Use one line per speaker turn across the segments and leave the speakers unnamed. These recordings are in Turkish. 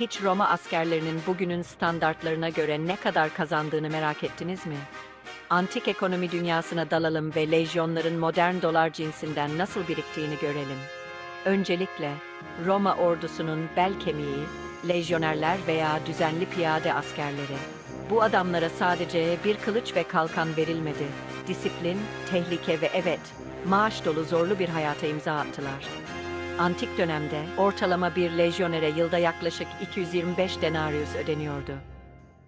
Hiç Roma askerlerinin bugünün standartlarına göre ne kadar kazandığını merak ettiniz mi? Antik ekonomi dünyasına dalalım ve lejyonların modern dolar cinsinden nasıl biriktiğini görelim. Öncelikle Roma ordusunun bel kemiği, lejyonerler veya düzenli piyade askerleri. Bu adamlara sadece bir kılıç ve kalkan verilmedi. Disiplin, tehlike ve evet, maaş dolu zorlu bir hayata imza attılar. Antik dönemde ortalama bir lejyonere yılda yaklaşık 225 denarius ödeniyordu.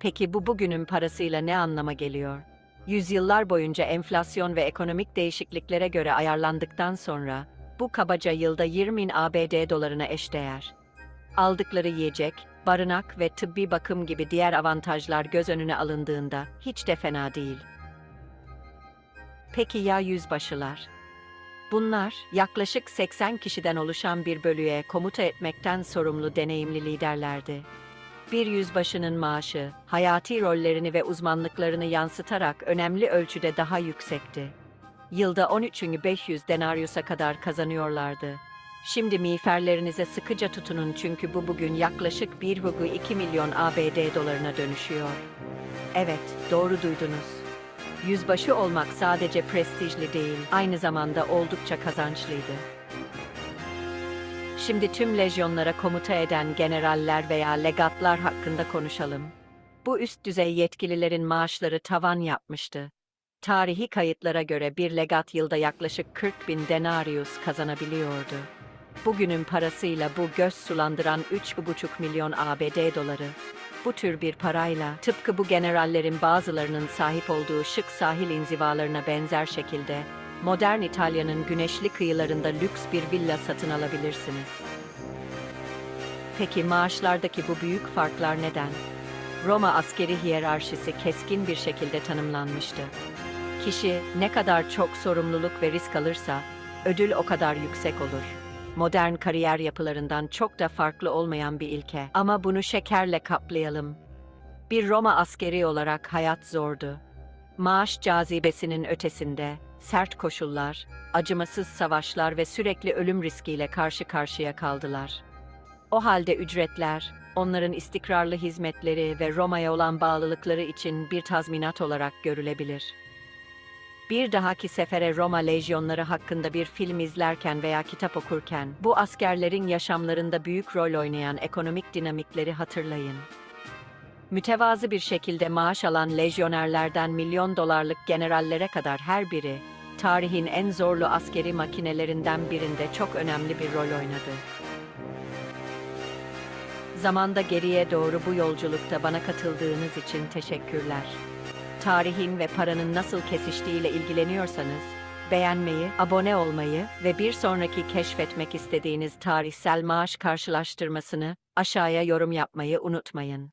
Peki bu bugünün parasıyla ne anlama geliyor? Yüzyıllar boyunca enflasyon ve ekonomik değişikliklere göre ayarlandıktan sonra bu kabaca yılda 20 bin ABD dolarına eşdeğer. Aldıkları yiyecek, barınak ve tıbbi bakım gibi diğer avantajlar göz önüne alındığında hiç de fena değil. Peki ya yüzbaşılar? Bunlar yaklaşık 80 kişiden oluşan bir bölüye komuta etmekten sorumlu deneyimli liderlerdi. Bir yüzbaşının maaşı, hayati rollerini ve uzmanlıklarını yansıtarak önemli ölçüde daha yüksekti. Yılda 13.500 denarius'a kadar kazanıyorlardı. Şimdi miğferlerinize sıkıca tutunun çünkü bu bugün yaklaşık 1,2 milyon ABD dolarına dönüşüyor. Evet, doğru duydunuz. Yüzbaşı olmak sadece prestijli değil, aynı zamanda oldukça kazançlıydı. Şimdi tüm lejyonlara komuta eden generaller veya legatlar hakkında konuşalım. Bu üst düzey yetkililerin maaşları tavan yapmıştı. Tarihi kayıtlara göre bir legat yılda yaklaşık 40 bin denarius kazanabiliyordu. Bugünün parasıyla bu göz sulandıran 3,5 milyon ABD doları. Bu tür bir parayla tıpkı bu generallerin bazılarının sahip olduğu şık sahil inzivalarına benzer şekilde modern İtalya'nın güneşli kıyılarında lüks bir villa satın alabilirsiniz. Peki maaşlardaki bu büyük farklar neden? Roma askeri hiyerarşisi keskin bir şekilde tanımlanmıştı. Kişi ne kadar çok sorumluluk ve risk alırsa ödül o kadar yüksek olur. Modern kariyer yapılarından çok da farklı olmayan bir ilke ama bunu şekerle kaplayalım. Bir Roma askeri olarak hayat zordu. Maaş cazibesinin ötesinde sert koşullar, acımasız savaşlar ve sürekli ölüm riskiyle karşı karşıya kaldılar. O halde ücretler, onların istikrarlı hizmetleri ve Roma'ya olan bağlılıkları için bir tazminat olarak görülebilir. Bir dahaki sefere Roma lejyonları hakkında bir film izlerken veya kitap okurken bu askerlerin yaşamlarında büyük rol oynayan ekonomik dinamikleri hatırlayın. Mütevazı bir şekilde maaş alan lejyonerlerden milyon dolarlık generallere kadar her biri, tarihin en zorlu askeri makinelerinden birinde çok önemli bir rol oynadı. Zamanda geriye doğru bu yolculukta bana katıldığınız için teşekkürler. Tarihin ve paranın nasıl kesiştiğiyle ilgileniyorsanız, beğenmeyi, abone olmayı ve bir sonraki keşfetmek istediğiniz tarihsel maaş karşılaştırmasını aşağıya yorum yapmayı unutmayın.